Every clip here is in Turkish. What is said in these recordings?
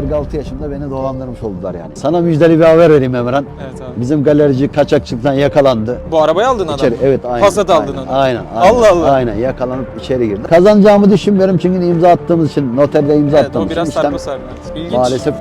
46 yaşımda beni dolandırmış oldular yani. Sana müjdeli bir haber vereyim Emran. Evet abi. Bizim galerici kaçakçılıktan yakalandı. Bu arabayı aldın adam. İçeri, evet aynen. Passat aldın aynen, onu. Aynen, aynen. Allah Allah. Aynen yakalanıp içeri girdi. Kazanacağımı düşünmüyorum çünkü imza attığımız için, noterde imza Evet attığımız o biraz için sarpa. İlginç. maalesef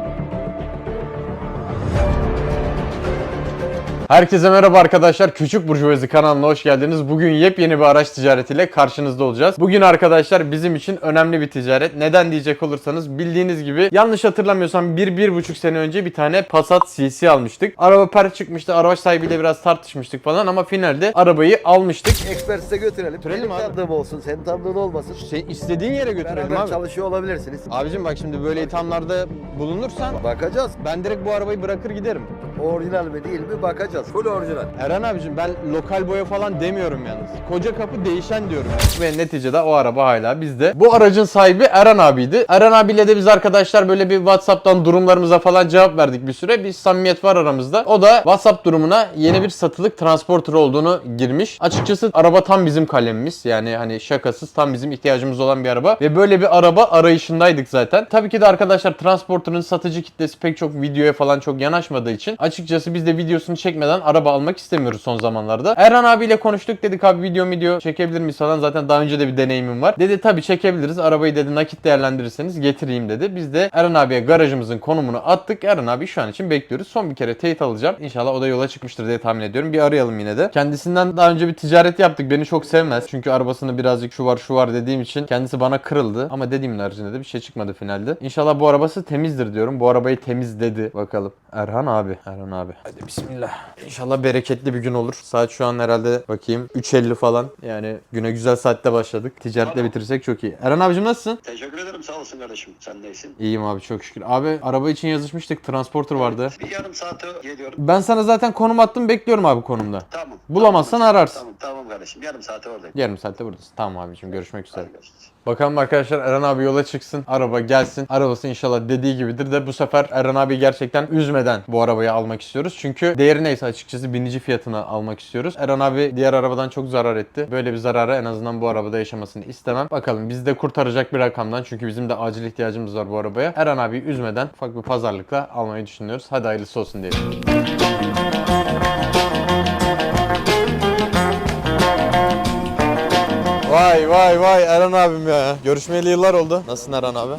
Herkese merhaba arkadaşlar. Küçük Burjuvazi kanalına hoş geldiniz. Bugün yepyeni bir araç ticaretiyle karşınızda olacağız. Bugün arkadaşlar bizim için önemli bir ticaret. Neden diyecek olursanız bildiğiniz gibi yanlış hatırlamıyorsam 1-1,5 sene önce bir tane Passat CC almıştık. Araba per çıkmıştı. Araba sahibiyle biraz tartışmıştık falan ama finalde arabayı almıştık. Ekspertise götürelim. Götürelim abi. tanıdığım olsun, senin tanıdığın olmasın. Sen istediğin yere götürelim Beraber abi. çalışıyor olabilirsiniz. Abicim bak şimdi böyle ithamlarda bulunursan Bakacağız. ben direkt bu arabayı bırakır giderim. Orijinal mi değil mi bakacağız. Full orijinal. Eren abicim ben lokal boya falan demiyorum yalnız. Koca kapı değişen diyorum. Ve neticede o araba hala bizde. Bu aracın sahibi Eren abiydi. Eren abiyle de biz arkadaşlar böyle bir Whatsapp'tan durumlarımıza falan cevap verdik bir süre. Bir samimiyet var aramızda. O da Whatsapp durumuna yeni bir satılık transporter olduğunu girmiş. Açıkçası araba tam bizim kalemimiz. Yani hani şakasız tam bizim ihtiyacımız olan bir araba. Ve böyle bir araba arayışındaydık zaten. Tabii ki de arkadaşlar transporter'ın satıcı kitlesi pek çok videoya falan çok yanaşmadığı için açıkçası biz de videosunu çekmeden araba almak istemiyoruz son zamanlarda. Erhan abiyle konuştuk dedik abi video video çekebilir miyiz falan zaten daha önce de bir deneyimim var. Dedi tabii çekebiliriz arabayı dedi nakit değerlendirirseniz getireyim dedi. Biz de Erhan abiye garajımızın konumunu attık. Erhan abi şu an için bekliyoruz. Son bir kere teyit alacağım. İnşallah o da yola çıkmıştır diye tahmin ediyorum. Bir arayalım yine de. Kendisinden daha önce bir ticaret yaptık. Beni çok sevmez. Çünkü arabasını birazcık şu var şu var dediğim için kendisi bana kırıldı. Ama dediğimin haricinde de bir şey çıkmadı finalde. İnşallah bu arabası temizdir diyorum. Bu arabayı temiz dedi. Bakalım. Erhan abi. Erhan abi. Hadi bismillah. İnşallah bereketli bir gün olur. Saat şu an herhalde bakayım 3.50 falan. Yani güne güzel saatte başladık. Ticaretle bitirirsek çok iyi. Erhan abicim nasılsın? Teşekkür ederim sağ olasın kardeşim. Sen neysin? İyiyim abi çok şükür. Abi araba için yazışmıştık. Transporter vardı. Bir yarım saate geliyorum. Ben sana zaten konum attım. Bekliyorum abi konumda. Tamam. Bulamazsan Tamam, ararsın. Tamam tamam kardeşim. Yarım saate oradayım. Yarım saatte buradasın. Tamam abicim görüşmek üzere. Hadi görüşürüz. Bakalım arkadaşlar Eren abi yola çıksın. Araba gelsin. Arabası inşallah dediği gibidir de bu sefer Eren abi gerçekten üzmeden bu arabayı almak istiyoruz. Çünkü değeri neyse açıkçası binici fiyatına almak istiyoruz. Eren abi diğer arabadan çok zarar etti. Böyle bir zararı en azından bu arabada yaşamasını istemem. Bakalım bizi de kurtaracak bir rakamdan çünkü bizim de acil ihtiyacımız var bu arabaya. Eren abi üzmeden ufak bir pazarlıkla almayı düşünüyoruz. Hadi hayırlısı olsun diyelim. Vay vay vay Eren abim ya. Görüşmeyeli yıllar oldu. Nasılsın Eren abi?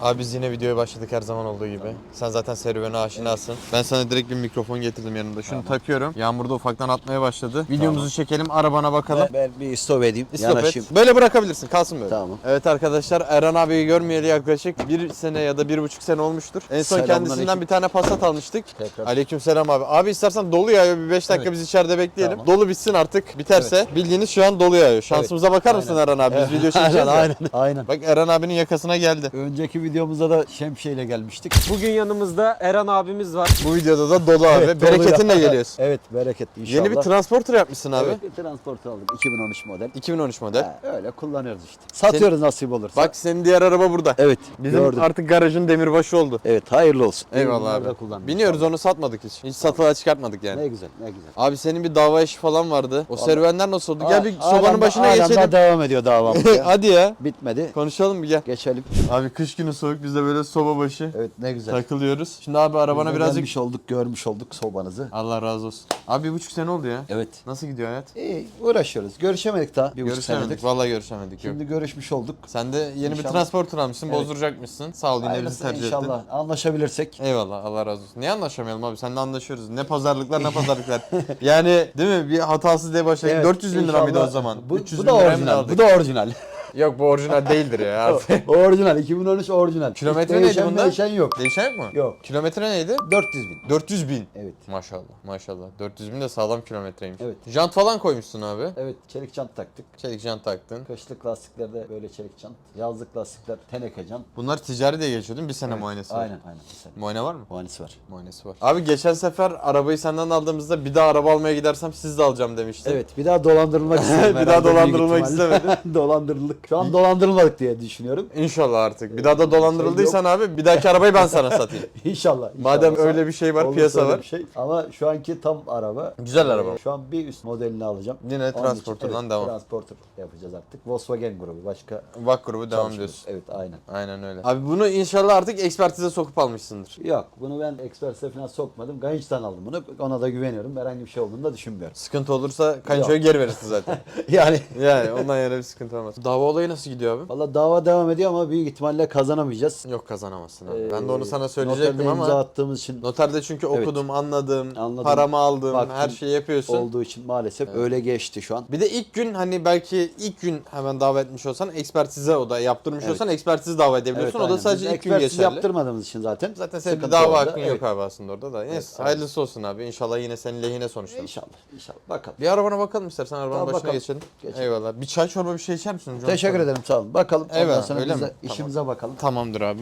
Abi biz yine videoya başladık her zaman olduğu gibi. Sen zaten serüvene aşinasın. Ben sana direkt bir mikrofon getirdim yanımda. Şunu takıyorum. Yağmur da ufaktan atmaya başladı. Videomuzu çekelim, arabana bakalım. Ben bir stop edeyim. Stop yanaşayım. et. Böyle bırakabilirsin, kalsın böyle. Tamam. Evet arkadaşlar, Eren abiyi görmeyeli yaklaşık bir sene ya da bir buçuk sene olmuştur. En son Selamünaleyküm. kendisinden bir tane Passat almıştık. Tekrar. Aleyküm selam abi. Abi istersen dolu yağıyor, bir 5 dakika biz içeride bekleyelim. Tamam. Dolu bitsin artık, biterse. Bildiğiniz şu an dolu yağıyor. Şansımıza bakar mısın. Eren abi? Biz video çekeceğiz ya. aynen, aynen. Bak Eren abinin yakasına geldi. Önceki videomuzda da şemsiyeyle gelmiştik. Bugün yanımızda Eren abimiz var. Bu videoda da dolu abi. Evet, dolu Bereketinle ya. geliyorsun. Evet bereketli inşallah. Yeni bir transporter yapmışsın abi. Evet, bir transporter aldım. 2013 model. 2013 model. Ha, öyle kullanıyoruz işte. Satıyoruz nasip olursa. Bak senin diğer araba burada. Evet Bizim gördüm. artık garajın demirbaşı oldu. Evet hayırlı olsun. Eyvallah abi. Biniyoruz onu satmadık hiç. Hiç satılığa çıkartmadık yani. Ne güzel ne güzel. Abi senin bir dava işi falan vardı. O serüvenler nasıl oldu? Gel bir Hala- sobanın hala- başına hala geçelim. daha devam ediyor davamız ya. Hadi ya. Bitmedi. Konuşalım bir gel. Geçelim. Abi kış günü soğuk biz de böyle soba başı Evet ne güzel. takılıyoruz. Şimdi abi arabana Biz de birazcık... gelmiş olduk, görmüş olduk sobanızı. Allah razı olsun. Abi bir buçuk sene oldu ya. Evet. Nasıl gidiyor hayat? İyi uğraşıyoruz. Görüşemedik daha bir buçuk Görüşemedik. senedir. Vallahi görüşemedik. Yok. Şimdi görüşmüş olduk. Sen de yeni bir İnşallah. transporter almışsın. Evet. Bozduracakmışsın. Sağ ol yine bizi Hayırlısı tercih ettin. inşallah anlaşabilirsek. Eyvallah Allah razı olsun. Niye anlaşamayalım abi? Seninle anlaşıyoruz. Ne pazarlıklar ne pazarlıklar. yani değil mi? Bir hatasız diye başladık. Evet, 400 bin lira mıydı o inşallah. zaman? Bu, 300 bu bin da mı orijinal. aldık? Bu da orijinal. Yok bu orijinal değildir ya artık. orijinal. 2013 orijinal. Kilometre Hiç neydi değişen, bunda? Değişen yok. Değişen mu? Yok. Kilometre neydi? 400 bin. 400 bin. Evet. Maşallah maşallah. 400 bin de sağlam kilometreymiş. Evet. Jant falan koymuşsun abi. Evet çelik çant taktık. Çelik jant taktın. Kışlık lastiklerde böyle çelik çant. Yazlık lastikler teneke jant. Bunlar ticari diye geçiyor değil mi? Bir sene muayenesi var. Aynen aynen. Sene. Muayene var mı? Muayenesi var. Muayenesi var. Abi geçen sefer arabayı senden aldığımızda bir daha araba almaya gidersem siz de alacağım demiştin. Evet bir daha dolandırılmak istedim. Bir daha herhalde büyük dolandırılmak ihtimalle. Dolandırıldık. Şu an dolandırılmadık diye düşünüyorum. İnşallah artık. Bir daha da dolandırıldıysan abi bir dahaki arabayı ben sana satayım. İnşallah. Madem inşallah. öyle bir şey var, Olursa piyasa öyle var. bir Şey. Ama şu anki tam araba. Güzel araba. Ee, Şu an bir üst modelini alacağım. Yine Onun için, Transporter'dan evet, devam. Transporter yapacağız artık. Volkswagen grubu başka Vak grubu devam çalışmıyoruz. ediyorsun. Evet aynen. Aynen öyle. Abi bunu inşallah artık ekspertize sokup almışsındır. Yok bunu ben Express'e falan sokmadım. Ganç'tan aldım bunu. Ona da güveniyorum. Herhangi bir şey olduğunu da düşünmüyorum. Sıkıntı olursa kayınçoya geri verirsin zaten. Yani yani ondan yana bir sıkıntı olmaz. Dava olayı nasıl gidiyor abi? Valla dava devam ediyor ama büyük ihtimalle kazanamayacağız. Yok kazanamazsın abi. Ee, ben de onu sana söyleyecektim noterde ama imza attığımız için noterde çünkü Evet. okudum, anladım, Anladım. paramı aldım, Baktım. her şeyi yapıyorsun. olduğu için maalesef öyle geçti şu an. Bir de ilk gün hani belki ilk gün hemen dava etmiş olsan ekspertize o da yaptırmış Evet. olsan ekspertizi dava edebiliyorsun. o da aynen. sadece Biz ilk gün ekspertiz geçerli. yaptırmadığımız için zaten. Zaten senin bir dava hakkın Evet. yok abi aslında orada da. Neyse aynen. hayırlısı olsun abi. İnşallah yine senin lehine sonuçlanır. İnşallah. İnşallah. Bakalım. Bir arabana bakalım istersen arabanın Tamam, başına bakalım. geçelim. Geçelim. Eyvallah. Bir çay çorba bir şey içer misin hocam? Teşekkür ederim sağ olun. Bakalım. Ondan Eyvallah, sonra öyle biz de mi? Tamam. işimize bakalım. Tamamdır abi.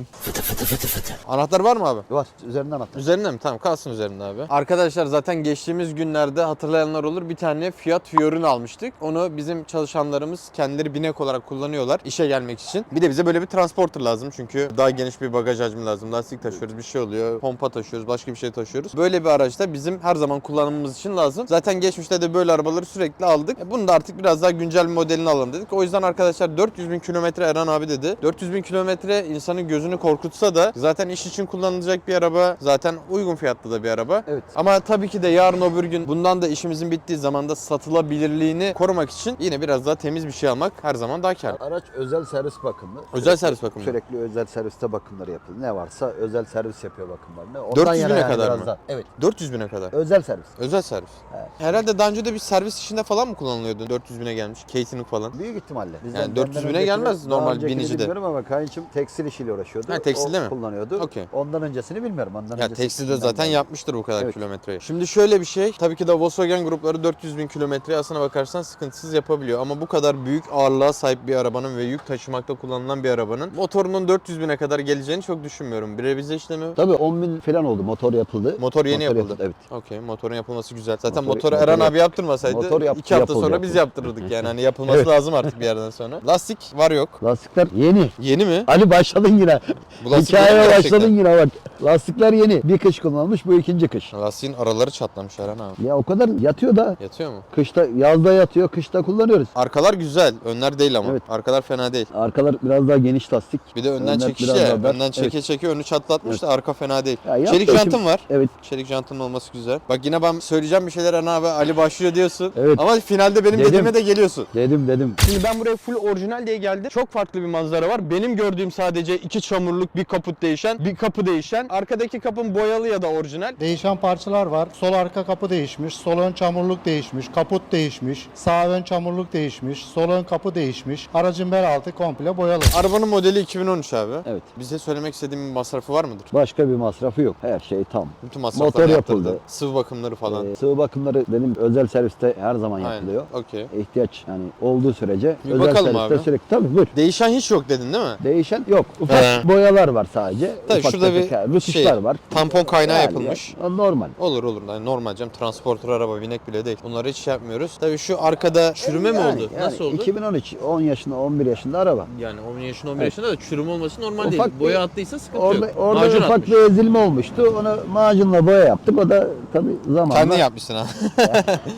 Anahtar var mı abi? Var. Üzerinden atla. Üzerinde mi? Tamam kalsın üzerinde abi. Arkadaşlar zaten geçtiğimiz günlerde hatırlayanlar olur bir tane Fiat Fiorino almıştık. Onu bizim çalışanlarımız kendileri binek olarak kullanıyorlar işe gelmek için. Bir de bize böyle bir transporter lazım çünkü daha geniş bir bagaj hacmi lazım. Lastik taşıyoruz bir şey oluyor. Pompa taşıyoruz başka bir şey taşıyoruz. Böyle bir araç da bizim her zaman kullanımımız için lazım. Zaten geçmişte de böyle arabaları sürekli aldık. E, Bunu da artık biraz daha güncel bir modelini alalım dedik. O yüzden arkadaşlar 400 bin kilometre Eren abi dedi. 400 bin kilometre insanın gözünü korkutsa da zaten iş için kullanılacak bir araba. Zaten uygun fiyatlı da bir araba. Evet. Ama tabii ki de yarın öbür gün bundan da işimizin bittiği zaman da satılabilirliğini korumak için yine biraz daha temiz bir şey almak her zaman daha kârlı. Araç özel servis bakımlı. Özel servis bakımı. Sürekli özel serviste bakımları yapılıyor. Ne varsa özel servis yapıyor bakımlarını. Ondan 400 yana bine yani kadar mı? daha. Evet. 400 bine kadar. Özel servis. Özel servis. Evet. Herhalde daha önce de bir servis işinde falan mı kullanılıyordu? 400 bine gelmiş. Catering falan. Büyük ihtimalle. Yani 400 benden bine gelmez normal binicide. Bilmiyorum ama kayınçım tekstil işiyle uğraşıyordu. Ha, tekstilde o mi? kullanıyordu. Okey. Ondan öncesini bilmiyorum. Ondan Ya tekstilde zaten geldi? yapmıştır bu kadar Evet. kilometreyi. Şimdi şöyle bir şey. Tabii ki de Volkswagen grupları 400 bin kilometreyi aslına bakarsan sıkıntısız yapabiliyor. Ama bu kadar büyük ağırlığa sahip bir arabanın ve yük taşımakta kullanılan bir arabanın motorunun 400 bine kadar geleceğini çok düşünmüyorum. Bir revize işlemi Tabii 10 bin falan oldu. Motor yapıldı. Motor yeni yapıldı. Evet. Okey motorun yapılması güzel. Zaten Motor- motoru motor Eren yap- abi yaptırmasaydı Motor yaptı, 2 hafta yapıldı, sonra yapıldı. biz yaptırırdık yani. Hani yapılması Evet. lazım artık bir yerden sonra. Lastik var yok. Lastikler yeni. Yeni mi? Ali başladın yine. Bu lastik yeni mi Hikayeye gerçekten? başladın yine bak. Lastikler yeni. Bir kış kullanılmış bu ikinci kış. Lastiğin araları çatlamış Eren abi. Ya o kadar yatıyor da. Yatıyor mu? Kışta, yazda yatıyor, kışta kullanıyoruz. Arkalar güzel. Önler değil ama. Evet. Arkalar fena değil. Arkalar biraz daha geniş lastik. Bir de önden Önler çekiş biraz ya. daha dar. Önden çeke Evet. çeke önü çatlatmış da arka fena değil. Ya Çelik da jantın şimdi- var. Evet. Çelik jantın olması güzel. Bak yine ben söyleyeceğim bir şeyler Eren abi Ali başlıyor diyorsun. Evet. Ama finalde benim Dedim. dediğime de geliyorsun. Dedim dedim. Şimdi ben buraya full orijinal diye geldim. Çok farklı bir manzara var. Benim gördüğüm sadece iki çamurluk, bir kaput değişen, bir kapı değişen. Arkadaki kapın boyalı ya da orijinal. Değişen parçalar var. Sol arka kapı değişmiş, sol ön çamurluk değişmiş, kaput değişmiş, sağ ön çamurluk değişmiş, sol ön kapı değişmiş. Aracın bel altı komple boyalı. Arabanın modeli 2013 abi. Evet. Bize söylemek istediğim bir masrafı var mıdır? Başka bir masrafı yok. Her şey tam. Bütün masrafları Motor yaptırdı. yapıldı. Sıvı bakımları falan. Ee, sıvı bakımları benim özel serviste her zaman Aynen. yapılıyor. Okey. İhtiyaç yani olduğu sürece Bir özel bakalım serviste abi. sürekli tabii buyur. Değişen hiç yok dedin değil mi? Değişen yok. Ufak He. boyalar var sadece. Tabii Ufak şurada tefek bir rütuşlar şey, var. Tampon kaynağı Yani yapılmış. ya, normal. Olur olur. Yani normal canım. Transporter araba, binek bile değil. Bunları hiç şey yapmıyoruz. Tabii şu arkada çürüme mi Yani- oldu? yani Nasıl oldu? 2013 10 yaşında 11 yaşında araba. Yani 10 yaşında 11 Evet. yaşında da çürüme olması normal Ufak değil. bir- Boya attıysa sıkıntı Orada, yok. orada Macun ufak atmış. bir ezilme olmuştu. Onu macunla boya yaptık. O da tabii zamanla. Kendin yapmışsın ha.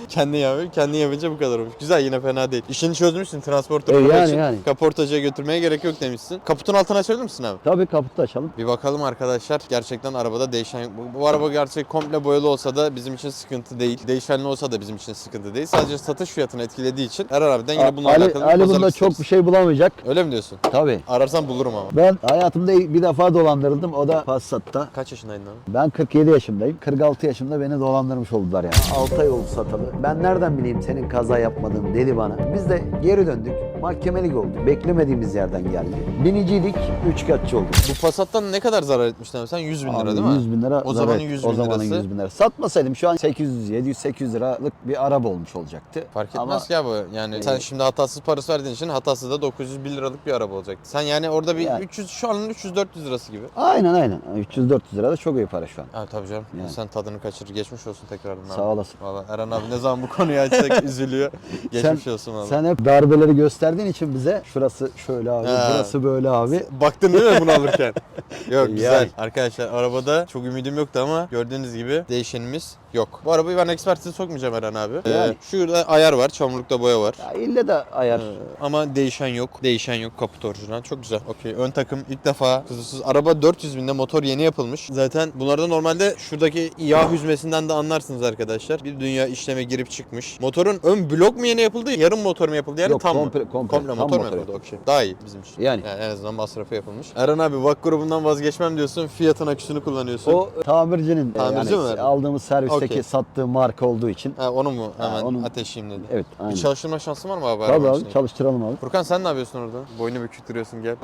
kendin yapıyor. Kendin yapınca bu kadar olmuş. Güzel yine fena değil. İşini çözmüşsün transporter E, yani, için. yani. Kaportacıya götürmeye gerek yok demişsin. Kaputun altına açabilir misin abi? Tabii kaputu açalım. Bir bakalım arkadaşlar. Gerçekten arabada değişen yok. Bu, bu araba gerçek komple boyalı olsa da bizim için sıkıntı değil. Değişenli olsa da bizim için sıkıntı değil. Sadece satış fiyatını etkilediği için Eren abiden yine bununla Ali, alakalı Ali bunda isteriz. çok bir şey bulamayacak. Öyle mi diyorsun? Tabii. Ararsan bulurum ama. Ben hayatımda bir defa dolandırıldım. O da Passat'ta. Kaç yaşındaydın abi? Ben 47 yaşındayım. 46 yaşımda beni dolandırmış oldular yani. 6 ay oldu satalı. Ben nereden bileyim senin kaza yapmadığını dedi bana. Biz de geri döndük. Mahkemelik oldu. Beklemediğimiz yerden geldi. Biniciydik, üçkağıtçı olduk. Bu Passat'tan ne kadar zarar etmiştin abi? Sen 100 bin lira Abi değil mi? 100 bin lira. O zarar zamanın ettik. 100 O bin zamanın lirası. 100 bin lira. Satmasaydım şu an 800, 700, 800 liralık bir araba olmuş olacaktı. Fark etmez Ama ya bu. Yani sen Ee, şimdi hatasız parası verdiğin için hatasız da 901 liralık bir araba olacak. Sen yani orada bir Yani. 300 şu anın 300-400 lirası gibi. aynen aynen. 300-400 lira da çok iyi para şu an. Ha tabii canım. Yani. Sen tadını kaçır. Geçmiş olsun tekrardan abi. Sağ olasın. Valla Eren abi ne zaman bu konuyu açsak üzülüyor. Geçmiş olsun valla. Sen hep darbeleri gösterdiğin için bize şurası şöyle abi, Ha. burası böyle abi. Baktın değil mi bunu alırken? Yok güzel. Yani. Arkadaşlar arabada çok ümidim yoktu ama gördüğünüz gibi değişenimiz yok. Bu arabayı ben ekspertize sokmayacağım Eren abi. Ee, Yani. şurada ayar var, çamurlukta boya var. Ya ille de ayar. Ama değişen yok. Değişen yok. Kaput orijinal. Çok güzel. Okey. Ön takım ilk defa kusursuz. Araba 400 binde motor yeni yapılmış. Zaten bunlarda normalde şuradaki yağ hüzmesinden de anlarsınız arkadaşlar. Bir dünya işleme girip çıkmış. Motorun ön blok mu yeni yapıldı? Yarım motor mu yapıldı? Yani Yok, tam komple- mı? komple. Tam motor mu motor yapıldı? yapıldı. Okey. Daha iyi bizim için. Yani. en azından masrafı yapılmış. Eren abi VAK grubundan vazgeçmem diyorsun. Fiat'ın aküsünü kullanıyorsun. O tamircinin e, Tamirci yani mi aldığımız servisteki Okey. sattığı marka olduğu için. Ha, onu mu Ha, hemen onun- ateşleyeyim dedi. Evet, aynen. Bir çalıştırma şansın var mı abi? Tabii arabanın abi içinde? çalıştıralım abi. Furkan sen ne yapıyorsun orada? Boynu bükük duruyorsun gel.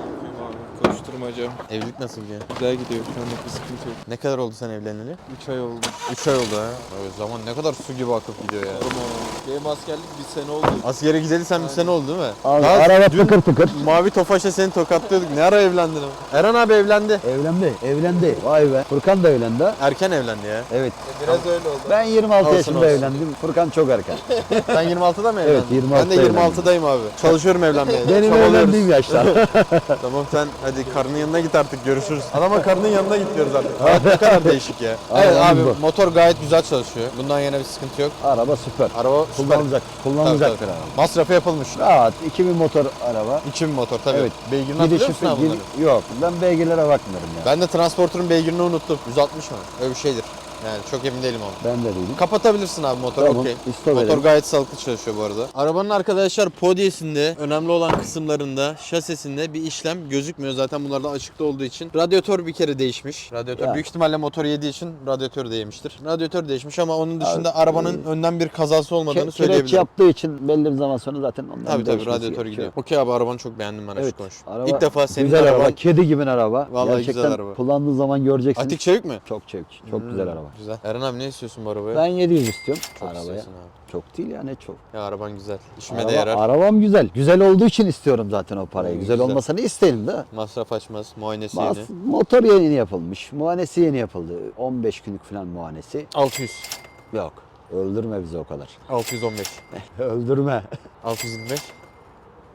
Koşturmaca. Evlilik nasıl gidiyor? Güzel gidiyor. Şu anlık bir sıkıntı yok. Ne kadar oldu sen evleneli? 3 ay oldu. 3 ay oldu ha. Evet, zaman ne kadar su gibi akıp gidiyor ya. Benim askerlik bir sene oldu. Askere gideli sen bir sene oldu değil mi? Abi, Daha araba dün tıkır tıkır. Mavi Tofaş'la seni tokatlıyorduk. Ne ara evlendin ama? Eren abi evlendi. Evlendi, evlendi. Vay be. Furkan da evlendi. ha. Erken evlendi ya. Evet. Biraz öyle oldu. Ben 26 Olsun, yaşında olsun. evlendim. Furkan çok erken. Sen 26'da mı evlendin? Evet, 26'da Ben de 26'dayım abi. Çalışıyorum evlenmeye. Benim Çabalıyoruz. evlendiğim yaşlar. Tamam sen hadi karının yanına git artık görüşürüz. Adama karının yanına git diyoruz artık. Hayat ne kadar değişik ya. Evet abi bu. motor gayet güzel çalışıyor. Bundan yana bir sıkıntı yok. araba süper. Araba süper. Kullanılacak. Kullanılacak Tabii, bir araba. Masrafı yapılmış. Rahat. 2000 motor araba. 2000 motor tabii. Evet. Beygirini hatırlıyor musun abi bunları? Yok. Ben beygirlere bakmıyorum ya. Ben de transporterın beygirini unuttum. 160 mı? Öyle bir şeydir. Yani çok emin değilim ama. Ben de değilim. Kapatabilirsin abi motoru Tamam, okey. Motor edelim. gayet sağlıklı çalışıyor bu arada. Arabanın arkadaşlar podyesinde önemli olan kısımlarında şasisinde bir işlem gözükmüyor. Zaten bunlarda açıkta olduğu için. Radyatör bir kere değişmiş. Radyatör Ya. büyük ihtimalle motor yediği için radyatör de yemiştir. Radyatör değişmiş ama onun dışında arabanın önden bir kazası olmadığını Ke- kireç söyleyebilirim. yaptığı için belli bir zaman sonra zaten ondan Tabii tabii radyatör gidiyor. Okey abi arabanı çok beğendim ben Evet. açık konuş. Araba İlk defa senin güzel araban araba. Kedi gibi araba. Vallahi Gerçekten güzel araba. kullandığın zaman göreceksin. Atik çevik mi? Çok çevik. Çok Hmm, güzel araba. Güzel. Eren abi ne istiyorsun bu arabaya? Ben 700 istiyorum çok arabaya. istiyorsun abi. Çok değil ya ne çok. Ya araban güzel. İşime Araba- de yarar. Arabam güzel. Güzel olduğu için istiyorum zaten o parayı. Hmm, güzel, güzel. olmasa ne isterim de. Masraf açmaz. Muayenesi Mas- yeni. motor yeni yapılmış. Muayenesi yeni yapıldı. 15 günlük falan muayenesi. 600. Yok. Öldürme bizi o kadar. 615. Öldürme. 625.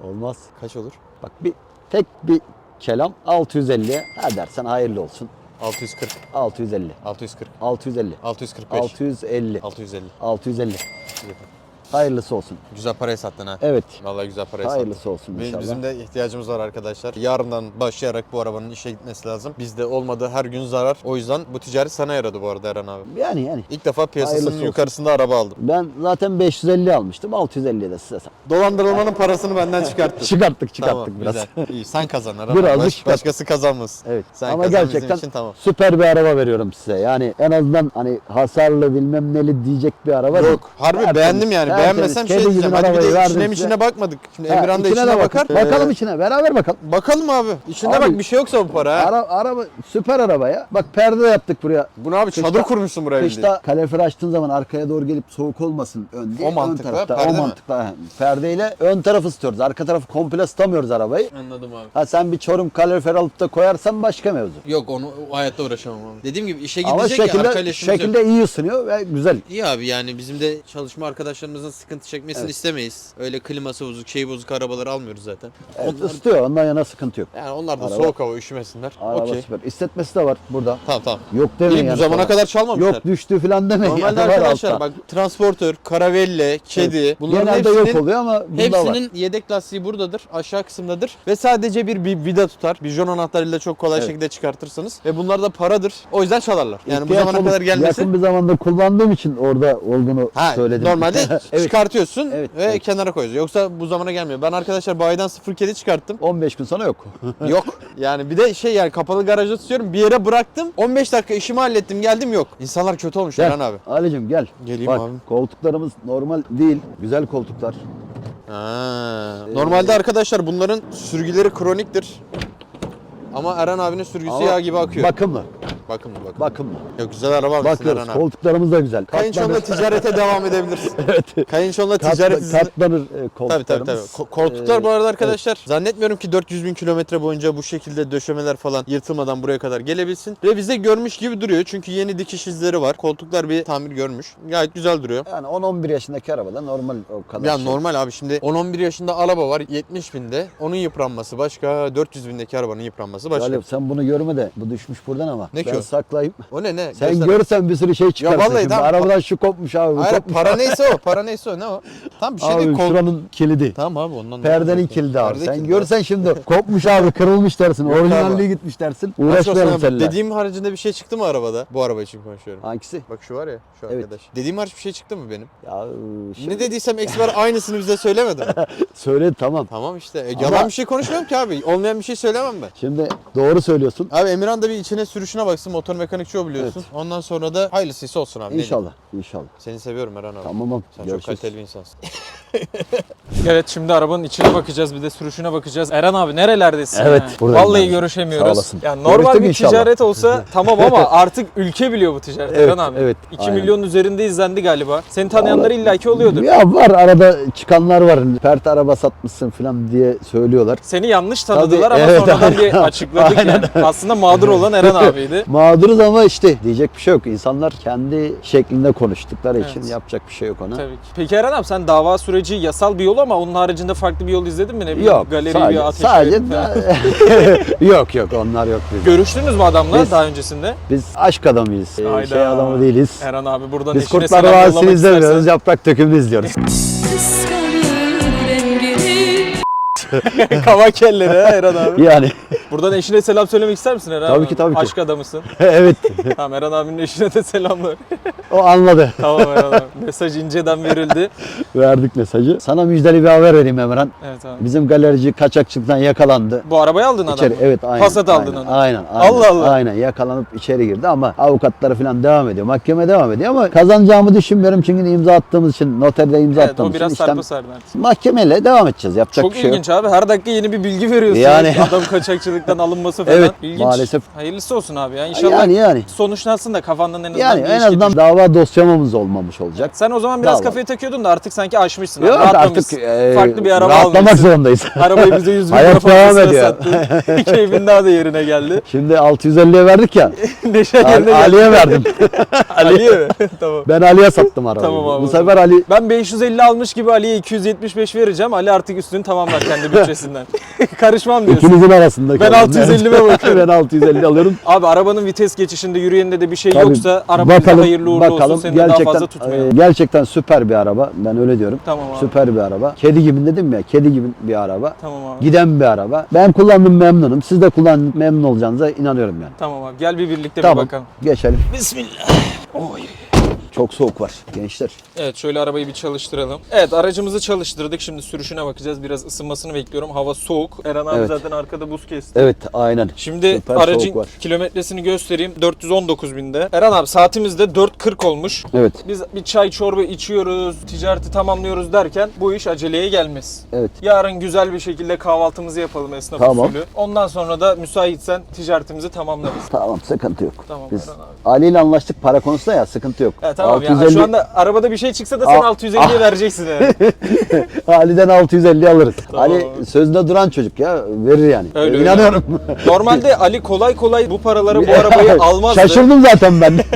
Olmaz. Kaç olur? Bak bir tek bir kelam 650. Ha dersen hayırlı olsun. 640. 650. 640. 650. 645. 650. 650. 650. Hayırlısı olsun. Güzel parayı sattın ha. Evet. Vallahi güzel parayı sattın. Hayırlısı olsun Bizim, inşallah. bizim de ihtiyacımız var arkadaşlar. Yarından başlayarak bu arabanın işe gitmesi lazım. Bizde olmadı her gün zarar. O yüzden bu ticaret sana yaradı bu arada Eren abi. Yani yani. İlk defa piyasasının olsun. yukarısında araba aldım. Ben zaten 550 almıştım. 650 de size sat- Dolandırılmanın parasını benden çıkarttın. Çıkarttık çıkarttık tamam, biraz. Güzel. İyi sen kazan Eren Birazcık abi. Baş- çıkarttık. başkası kazanmasın. Evet. Sen Ama kazan bizim gerçekten için tamam. süper bir araba veriyorum size. Yani en azından hani hasarlı bilmem neli diyecek bir araba değil. Yok harbi Tertemiz, beğendim yani. Tertemiz, Beğenmesem kedi şey gibi diyeceğim. Hadi bir arabayı de verdim içine size. içine bakmadık. Şimdi Ha, Emirhan da içine içine, de bakın. bakar. Bakalım Ee, içine. Beraber bakalım. Bakalım abi. İçinde Abi- bak bir şey yoksa bu para ha. Ara, araba süper araba ya. Bak perde de yaptık buraya. Bu ne abi çadır Kışta- kurmuşsun buraya bildiğin. Kışta kalorifer açtığın zaman arkaya doğru gelip soğuk olmasın ön diye. O mantıkla, ön tarafta, perde o mi? mantıkla. he. Perdeyle ön tarafı ısıtıyoruz. Arka tarafı komple ısıtamıyoruz arabayı. Anladım abi. Ha sen bir çorum kalorifer alıp da koyarsan başka mevzu. Yok onu o hayatta uğraşamam abi. Dediğim gibi işe Ama gidecek ya şekilde, yok. şekilde iyi ısınıyor ve güzel. İyi abi yani bizim de çalışma arkadaşlarımızın sıkıntı çekmesini Evet. istemeyiz. Öyle kliması bozuk, şeyi bozuk arabaları almıyoruz zaten. Evet, Onlar, ısıtıyor. Ondan yana sıkıntı yok. yani onlar da Araba- soğuk hava üşümesinler. Araba Okey. süper. İstetmesi de var burada. Tamam tamam. Yok demeyin İyi bu yani zamana sonra. kadar çalmamışlar. Yok düştü falan demeyin. Normalde yani, var arkadaşlar altta. bak transportör, karavelle, kedi bunların Genelde hepsinin, yok oluyor ama bunda var. hepsinin yedek lastiği buradadır. Aşağı kısımdadır. Ve sadece bir, bir vida tutar. Bijon anahtarıyla çok kolay Evet. şekilde çıkartırsınız. Ve bunlar da paradır. O yüzden çalarlar. Yani İhtiyaç bu zamana olup kadar gelmesi Yakın bir zamanda kullandığım için orada olduğunu Ha, söyledim. normalde evet. çıkartıyorsun Evet, ve evet. kenara koyuyorsun. Yoksa bu zamana gelmiyor. Ben arkadaşlar bayiden sıfır kedi çıkarttım. 15 gün sonra yok. yok. Yani bir de şey yani kapalı garajda tutuyorum. Bir yere bıraktım. 15 dakika işimi hallettim. Geldim yok. İnsanlar kötü olmuş. Eren abi. Ali'cim gel. Geleyim Bak abi. koltuklarımız normal değil. Güzel koltuklar. Ha. Normalde arkadaşlar bunların sürgüleri kroniktir. Ama Eren abinin sürgüsü Ama yağ gibi akıyor. Bakımlı. bakımlı bakımlı. Bakımlı. Ya güzel araba almışsın Bakıyoruz. Eren abi. Koltuklarımız da güzel. Kayınçonla ticarete devam edebilirsin. evet. Kayınçonla ticaret hızını... katlanır e, Tabii koltuklarımız. tabii tabii. Ko- koltuklar Ee, bu arada arkadaşlar zannetmiyorum ki 400 bin kilometre boyunca bu şekilde döşemeler falan yırtılmadan buraya kadar gelebilsin. Ve bize görmüş gibi duruyor çünkü yeni dikiş izleri var. Koltuklar bir tamir görmüş. Gayet güzel duruyor. Yani 10-11 yaşındaki arabada normal o kadar Ya şey. normal abi şimdi 10-11 yaşında araba var 70 binde onun yıpranması başka 400 bindeki arabanın yıpranması başka. Galip sen bunu görme de bu düşmüş buradan ama. Ne ki ben o? saklayayım. O ne ne? Sen Göster. görsen bir sürü şey çıkarsın. vallahi Şimdi tamam. Arabadan şu kopmuş abi. bu Hayır kopmuş. para neyse o para neyse o ne o? Tam bir şey Abi değil. Kol... şuranın kilidi. Tamam abi ondan Perdenin ya? kilidi abi. Perde Sen kilidi görsen şimdi kopmuş abi kırılmış dersin. Abi. Orijinalliği gitmiş dersin. Uğraşmayalım abi? seninle. Dediğim haricinde bir şey çıktı mı arabada? Bu araba için konuşuyorum. Hangisi? Bak şu var ya şu Evet. arkadaş. Dediğim hariç bir şey çıktı mı benim? Ya şimdi Ne dediysem eksi var aynısını bize söylemedin. mi? söyle tamam. tamam işte. E, yalan bir şey konuşmuyorum ki abi. Olmayan bir şey söylemem ben. Şimdi doğru söylüyorsun. Abi Emirhan da bir içine sürüşüne baksın. Motor mekanikçi o biliyorsun. Ondan sonra da hayırlısı olsun abi. İnşallah. İnşallah. Seni seviyorum Eren abi. Tamam. Sen çok Görüşürüz. kaliteli bir insansın. Evet şimdi arabanın içine bakacağız bir de sürüşüne bakacağız. Eren abi nerelerdesin Evet, buradayım Vallahi görüşemiyoruz. Sağ olasın. Yani normal Görüştük bir inşallah. ticaret olsa tamam ama artık ülke biliyor bu ticaret Evet, Eren abi. evet, 2 aynen. milyon üzerinde izlendi galiba. Seni tanıyanlar illaki oluyordur. Ya var arada çıkanlar var. Pert araba satmışsın falan diye söylüyorlar. Seni yanlış tanıdılar Tabii, ama evet, sonradan bir aynen. açıkladık yani. Aslında mağdur olan Eren abiydi. Mağduruz ama işte diyecek bir şey yok. İnsanlar kendi şeklinde konuştukları için Evet. yapacak bir şey yok ona. Tabii ki. Peki Eren abi sen dava süreci yasal bir yol ama onun haricinde farklı bir yol izledin mi? Ne bileyim Yok. galeri sadece, bir ateş sadece yok yok onlar yok bizde. Görüştünüz mü adamla Biz- daha öncesinde? Biz aşk adamıyız. Ee, Hayda. Şey adamı değiliz. Eren abi buradan Biz Kurtlar Vadisi'ni izlemiyoruz. Yaprak dökümünü izliyoruz. Kava kelleri ha Eren abi. yani Buradan eşine selam söylemek ister misin Eren Tabii abi? ki, tabii ki. Aşk adamısın. evet tamam Eren abinin eşine de selamlar. o anladı. tamam Eren abi. Mesaj inceden verildi. Verdik mesajı. Sana müjdeli bir haber vereyim Emran. Evet abi. Bizim galerici kaçakçılıktan yakalandı. Bu arabayı aldın adam. İçeri, evet aynen. Passat aldın aynen, onu. Aynen, aynen. Allah Allah. Aynen yakalanıp içeri girdi ama avukatları falan devam ediyor. Mahkeme devam ediyor ama kazanacağımı düşünmüyorum çünkü imza attığımız için noterde imza Evet o attığımız biraz için sarpa sardı. mahkemeyle devam edeceğiz. Yapacak Çok bir şey ilginç abi. Her dakika yeni bir bilgi veriyorsun. Yani- Adam kaçakçılıktan alınması falan. Evet, İlginç. maalesef. Hayırlısı olsun abi ya. İnşallah Yani yani. sonuçlansın da kafandan en azından Yani bir en iş azından gelir. dava dosyamamız olmamış olacak. Sen o zaman biraz Dava. kafayı takıyordun da artık sanki aşmışsın. abi. Yok artık Rahatlamışsın. e, Farklı bir araba rahatlamak almışsın. zorundayız. Arabayı bize 100 bin lira Hayat devam fazlasına ediyor. sattın. Keyfin daha da yerine geldi. Şimdi 650'ye verdik ya. Neşe Ali- yerine geldi. Ali'ye verdim. Ali'ye mi? tamam. Ben Ali'ye sattım arabayı. Tamam abi. Bu sefer Ali Ben 550 almış gibi Ali'ye 275 vereceğim. Ali artık üstünü tamamlar kendi bütçesinden. Karışmam diyorsun. ikinizin arasındaki. Ben adam. 650'me bakıyorum. ben 650 alıyorum. Abi arabanın vites geçişinde yürüyeninde de bir şey Tabii, yoksa arabanın hayırlı uğurlu olsun. Seni de daha fazla tutmayalım. e, gerçekten süper bir araba. Ben öyle diyorum. Tamam abi. Süper bir araba. Kedi gibi dedim ya. Kedi gibi bir araba. Tamam abi. Giden bir araba. Ben kullandım memnunum. Siz de kullanın memnun olacağınıza inanıyorum yani. Tamam abi. Gel bir birlikte bir Tamam. bakalım. Geçelim. Bismillah. Çok soğuk var gençler. Evet şöyle arabayı bir çalıştıralım. Evet aracımızı çalıştırdık. Şimdi sürüşüne bakacağız. Biraz ısınmasını bekliyorum. Hava soğuk. Eren abi Evet. zaten arkada buz kesti. Evet aynen. Şimdi Süper aracın soğuk var. kilometresini göstereyim. 419 binde. Eren abi saatimizde 4.40 olmuş. Evet. Biz bir çay çorba içiyoruz, ticareti tamamlıyoruz derken bu iş aceleye gelmez. Evet. Yarın güzel bir şekilde kahvaltımızı yapalım esnaf Tamam. usulü. Ondan sonra da müsaitsen ticaretimizi tamamlarız. Tamam sıkıntı yok. Tamam Biz Eren abi. Ali ile anlaştık para konusunda ya sıkıntı yok. Evet tamam ya 650 şu anda arabada bir şey çıksa da sen Aa, 650'ye vereceksin yani. Ali'den 650 alırız. Tamam. Ali sözünde duran çocuk ya verir yani. Öyle, öyle. İnanıyorum. Normalde Ali kolay kolay bu paraları bu arabayı almazdı. Şaşırdım zaten ben.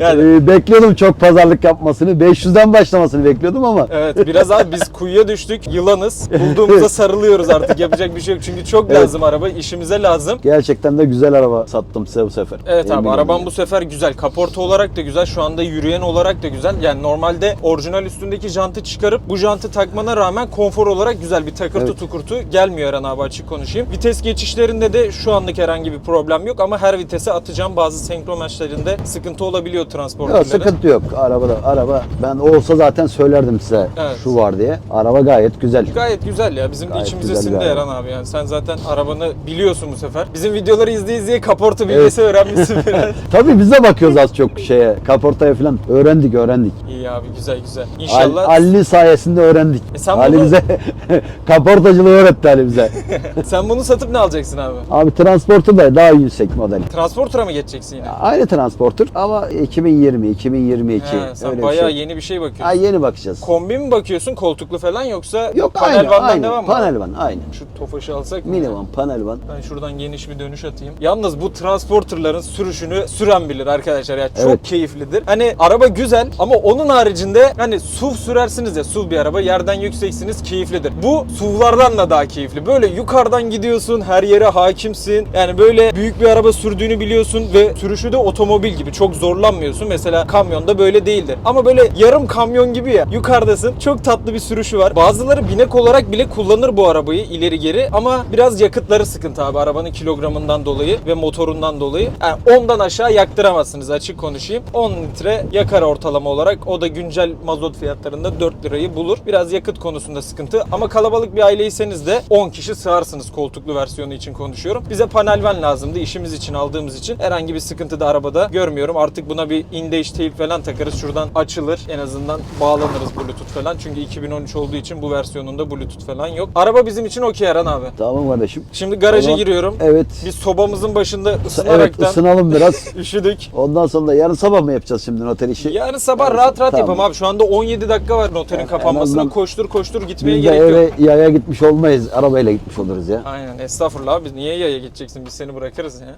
Yani. Ee, bekliyordum çok pazarlık yapmasını. 500'den başlamasını bekliyordum ama. Evet biraz abi biz kuyuya düştük yılanız. Bulduğumuzda sarılıyoruz artık yapacak bir şey yok. Çünkü çok Evet. lazım araba işimize lazım. Gerçekten de güzel araba sattım size bu sefer. Evet abi Eminim arabam yani. bu sefer güzel. Kaporta olarak da güzel. Şu anda yürüyen olarak da güzel. Yani normalde orijinal üstündeki jantı çıkarıp bu jantı takmana rağmen konfor olarak güzel bir takırtı Evet. tukurtu gelmiyor Eren abi açık konuşayım. Vites geçişlerinde de şu anlık herhangi bir problem yok ama her vitese atacağım bazı senkromeşlerinde sıkıntı olabiliyor transport Yok sıkıntı yok. Arabada araba ben olsa zaten söylerdim size Evet. şu var diye. Araba gayet güzel. Gayet güzel ya. Bizim de Gayet içimize sindi. Eren abi yani. Sen zaten arabanı biliyorsun bu sefer. Bizim videoları izleye izleye kaporta bilgisi öğrenmişsin falan. Tabii biz de bakıyoruz az çok şeye, kaportaya falan. Öğrendik öğrendik. İyi abi güzel güzel. Al- İnşallah Ali sayesinde öğrendik. E sen Ali bunu- bize kaportacılığı öğretti Ali bize. sen bunu satıp ne alacaksın abi? Abi transporter da daha yüksek model. Transporter'a mı geçeceksin yine? Aynı transporter ama 2020, 2022 He, sen öyle bir bayağı şey. yeni bir şey bakıyorsun. Ha, yeni bakacağız. Kombi mi bakıyorsun koltuklu falan yoksa Yok panel aynı, vandan aynı. devam mı? Panel van, aynı. Şu tofaşı alsak mı? Mini van, panel van. Ben şuradan geniş bir dönüş atayım. Yalnız bu transporterların sürüşünü süren bilir arkadaşlar ya. Çok Evet. keyiflidir. Hani araba güzel ama onun haricinde hani SUV sürersiniz ya SUV bir araba yerden yükseksiniz keyiflidir. Bu SUV'lardan da daha keyifli. Böyle yukarıdan gidiyorsun her yere hakimsin. Yani böyle büyük bir araba sürdüğünü biliyorsun ve sürüşü de otomobil gibi çok zorlanmıyorsun. Mesela kamyonda böyle değildir. Ama böyle yarım kamyon gibi ya yukarıdasın. Çok tatlı bir sürüşü var. Bazıları binek olarak bile kullanır bu arabayı ileri geri ama biraz yakıtları sıkıntı abi arabanın kilogramından dolayı ve motorundan dolayı. Yani ondan aşağı yaktıramazsınız açık konuşayım. 10 litre yakar ortalama olarak. O da güncel mazot fiyatlarında 4 lirayı bulur. Biraz yakıt konusunda sıkıntı ama kalabalık bir aileyseniz de 10 kişi sığarsınız koltuklu versiyonu için konuşuyorum. Bize panel van lazımdı işimiz için aldığımız için. Herhangi bir sıkıntı da arabada görmüyorum. Artık buna bir indeş teyp falan takarız. Şuradan açılır. En azından bağlanırız bluetooth falan. Çünkü 2013 olduğu için bu versiyonunda bluetooth falan yok. Araba bizim için okey Eren abi. Tamam kardeşim. Şimdi garaja Tamam. giriyorum. Evet. Biz sobamızın başında Evet ısınaraktan ısınalım biraz. üşüdük. Ondan sonra da yarın sabah mı yapacağız şimdi noter işi? Yarın sabah rahat rahat Tamam. yapalım abi. Şu anda 17 dakika var noterin en kapanmasına. Koştur koştur gitmeye Biz gerek yok. eve yaya gitmiş olmayız. Arabayla gitmiş oluruz ya. Aynen estağfurullah abi niye yaya gideceksin biz seni bırakırız ya.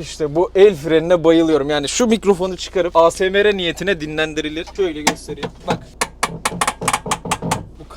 İşte bu el frenine bayılıyorum. Yani şu mikrofonu çıkarıp ASMR niyetine dinlendirilir. Şöyle göstereyim. Bak.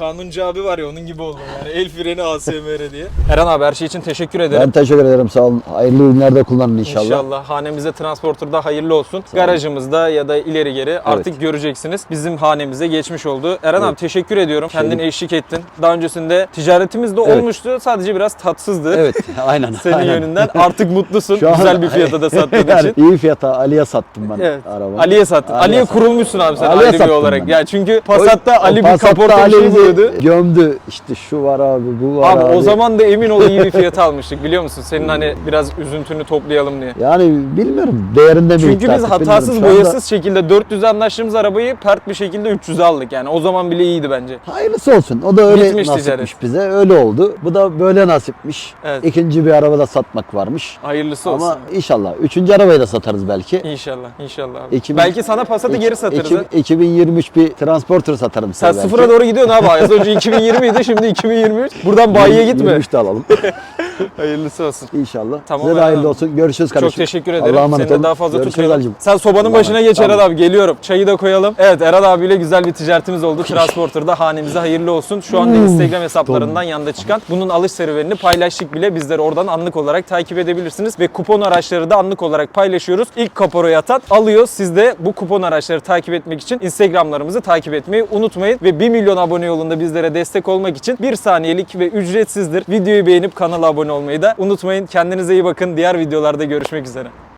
Kanuncu abi var ya onun gibi oldu yani. El freni ASMR diye. Eren abi her şey için teşekkür ederim. Ben teşekkür ederim sağ olun. Hayırlı günlerde kullanın inşallah. İnşallah. hanemize transporterda hayırlı olsun. Garajımızda ya da ileri geri artık göreceksiniz. Bizim hanemize geçmiş oldu. Eren abi teşekkür ediyorum. Kendin eşlik ettin. Daha öncesinde ticaretimiz de Evet. olmuştu. Sadece biraz tatsızdı. Evet aynen. Senin aynen. yönünden artık mutlusun. Şu an- Güzel bir fiyata da sattığın yani için. iyi fiyata Ali'ye sattım ben Evet. arabamı. Ali'ye sattın. Ali'ye kurulmuşsun abi sen Ali'ye ayrı bir sattım olarak. ben. Yani çünkü O- Passat'ta o Ali bir Passat'ta kaporta bir Ali şey buluyordu. Gömdü. İşte şu var abi, bu var Abi, abi. o zaman da emin ol iyi bir fiyata almıştık biliyor musun? Senin hani biraz üzüntünü toplayalım diye. Yani bilmiyorum değerinde mi? Çünkü biz hatasız. Şu anda boyasız şekilde 400'e anlaştığımız arabayı pert bir şekilde 300'e aldık yani. O zaman bile iyiydi bence. Hayırlısı olsun. O da öyle Bitmiş nasipmiş ticaret. bize. Öyle oldu. Bu da böyle nasipmiş. Evet. İkinci bir araba da satmak varmış. Hayırlısı olsun. Ama inşallah. Üçüncü arabayı da satarız belki. İnşallah, inşallah. abi. 2000 Belki sana Passat'ı geri satarız. ha. 2023 bir transporter satarım Sen belki. sıfıra doğru gidiyorsun abi. Az önce 2020 idi şimdi 2023. Buradan bayiye gitme. 23 de alalım. Hayırlısı olsun. İnşallah. Tamam, Size de hayırlı olsun. Görüşürüz kardeşim. Çok teşekkür ederim. Allah'a emanet Seni olun. daha fazla Görüşürüz tutmayalım. Ali'cim. Sen sobanın Allah'a başına emanet. geç Tamam. abi. Geliyorum. Çayı da koyalım. Evet Eren abiyle güzel bir ticaretimiz oldu. Transporter'da hanemize hayırlı olsun. Şu anda Instagram hesaplarından yanda çıkan bunun alış serüvenini paylaştık bile. Bizleri oradan anlık olarak takip edebilirsiniz. Ve kupon araçları da anlık olarak paylaşıyoruz. İlk kaporoyu atan alıyor. Siz de bu kupon araçları takip etmek için Instagramlarımızı takip etmeyi unutmayın. Ve 1 milyon abone yolunda bizlere destek olmak için bir saniyelik ve ücretsizdir. Videoyu beğenip kanala abone olmayı da unutmayın. Kendinize iyi bakın. Diğer videolarda görüşmek üzere.